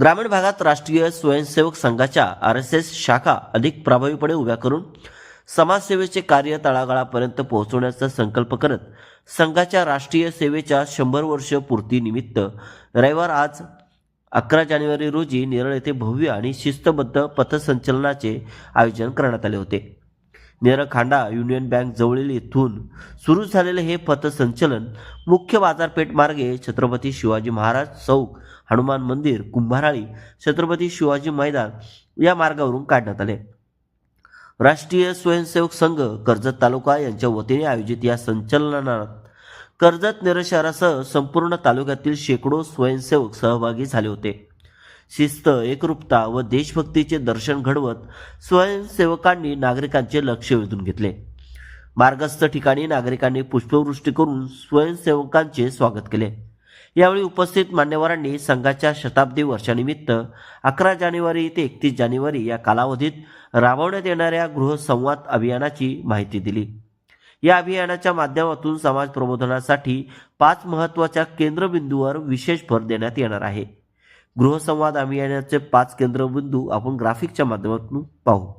ग्रामीण भागात राष्ट्रीय स्वयंसेवक संघाच्या आर एस एस शाखा अधिक प्रभावीपणे उभ्या करून समाजसेवेचे कार्य तळागाळापर्यंत पोहोचवण्याचा संकल्प करत संघाच्या राष्ट्रीय सेवेच्या शंभर वर्ष पूर्तीनिमित्त रविवार आज अकरा जानेवारी रोजी नेरळ येथे भव्य आणि शिस्तबद्ध पथसंचलनाचे आयोजन करण्यात आले होते. नेरखांडा युनियन बँक जवळील येथून सुरू झालेले हे पथसंचलन मुख्य बाजारपेठ मार्गे छत्रपती शिवाजी महाराज चौक हनुमान मंदिर कुंभाराळी छत्रपती शिवाजी मैदान या मार्गावरून काढण्यात आले. राष्ट्रीय स्वयंसेवक संघ कर्जत तालुका यांच्या वतीने आयोजित या संचलनात कर्जत नेर शहरासह संपूर्ण तालुक्यातील शेकडो स्वयंसेवक सहभागी झाले होते. शिस्त एकरूपता व देशभक्तीचे दर्शन घडवत स्वयंसेवकांनी नागरिकांचे लक्ष वेधून घेतले. मार्गस्थ ठिकाणी नागरिकांनी पुष्पवृष्टी करून स्वयंसेवकांचे स्वागत केले. यावेळी उपस्थित मान्यवरांनी संघाच्या शताब्दी वर्षानिमित्त अकरा जानेवारी ते एकतीस जानेवारी या कालावधीत राबवण्यात येणाऱ्या गृहसंवाद अभियानाची माहिती दिली. या अभियानाच्या माध्यमातून समाज प्रबोधनासाठी पाच महत्त्वाच्या केंद्रबिंदूवर विशेष भर देण्यात येणार आहे. गृहसंवाद अभियानाचे पाच केंद्रबिंदू आपण ग्राफिकच्या माध्यमातून पाहू.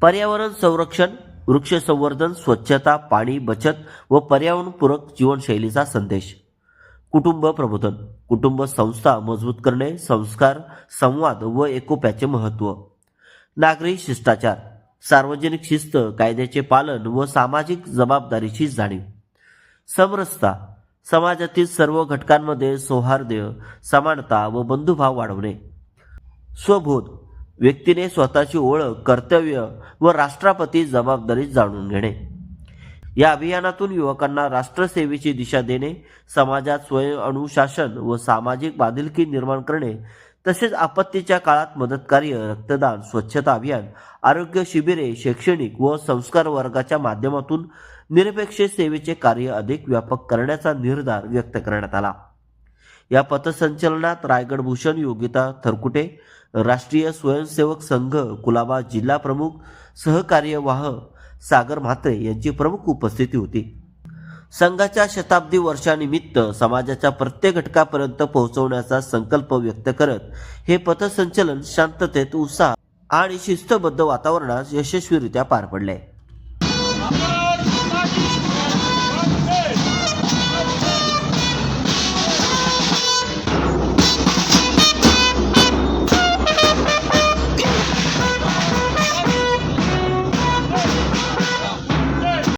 पर्यावरण संरक्षण वृक्ष संवर्धन स्वच्छता पाणी बचत व पर्यावरणपूरक जीवनशैलीचा संदेश. कुटुंब प्रबोधन कुटुंब संस्था मजबूत करणे संस्कार संवाद व एकोप्याचे महत्त्व. नागरी शिष्टाचार सार्वजनिक शिस्त कायद्याचे पालन व सामाजिक जबाबदारीची जाणीव. समरसता समाजातील सर्व घटकांमध्ये सौहार्द्य समानता व बंधुभाव वाढवणे. स्वबोध व्यक्तीने स्वतःची ओळख कर्तव्य व राष्ट्रापती जबाबदारी जाणून घेणे. या अभियानातून युवकांना राष्ट्रसेवेची दिशा देणे समाजात स्वयं अनुशासन व सामाजिक बांधिलकी निर्माण करणे तसेच आपत्तीच्या काळात मदतकार्य रक्तदान स्वच्छता अभियान आरोग्य शिबिरे शैक्षणिक व संस्कार वर्गाच्या माध्यमातून निरपेक्ष सेवेचे कार्य अधिक व्यापक करण्याचा निर्धार व्यक्त करण्यात आला. या पथसंचलनात रायगड भूषण योगिता थरकुटे राष्ट्रीय स्वयंसेवक संघ कुलाबा जिल्हा प्रमुख सहकार्यवाह सागर म्हात्रे यांची प्रमुख उपस्थिती होती. संघाच्या शताब्दी वर्षानिमित्त समाजाच्या प्रत्येक घटकापर्यंत पोहोचवण्याचा संकल्प व्यक्त करत हे पथसंचलन शांततेत उत्साह आणि शिस्तबद्ध वातावरणात यशस्वीरित्या पार पडले.